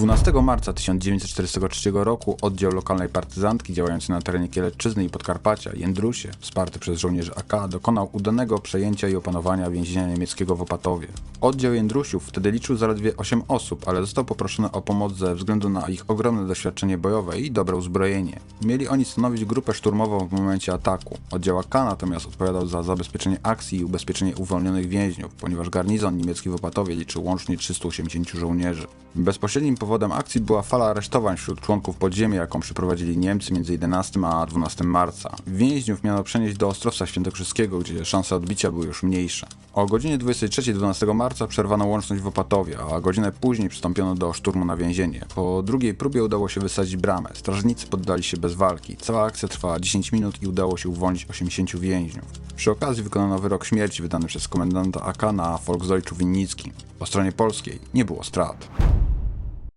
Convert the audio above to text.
12 marca 1943 roku oddział lokalnej partyzantki działający na terenie Kielecczyzny i Podkarpacia, Jędrusie, wsparty przez żołnierzy AK, dokonał udanego przejęcia i opanowania więzienia niemieckiego w Opatowie. Oddział Jędrusiów wtedy liczył zaledwie 8 osób, ale został poproszony o pomoc ze względu na ich ogromne doświadczenie bojowe i dobre uzbrojenie. Mieli oni stanowić grupę szturmową w momencie ataku. Oddział AK natomiast odpowiadał za zabezpieczenie akcji i ubezpieczenie uwolnionych więźniów, ponieważ garnizon niemiecki w Opatowie liczył łącznie 380 żołnierzy. Bezpośrednim powodem akcji była fala aresztowań wśród członków podziemia, jaką przeprowadzili Niemcy między 11 a 12 marca. Więźniów miano przenieść do Ostrowca Świętokrzyskiego, gdzie szanse odbicia były już mniejsze. O godzinie 23 12 marca przerwano łączność w Opatowie, a godzinę później przystąpiono do szturmu na więzienie. Po drugiej próbie udało się wysadzić bramę. Strażnicy poddali się bez walki. Cała akcja trwała 10 minut i udało się uwolnić 80 więźniów. Przy okazji wykonano wyrok śmierci wydany przez komendanta AK na Volksdeutschu Winnickim. Po stronie polskiej nie było strat.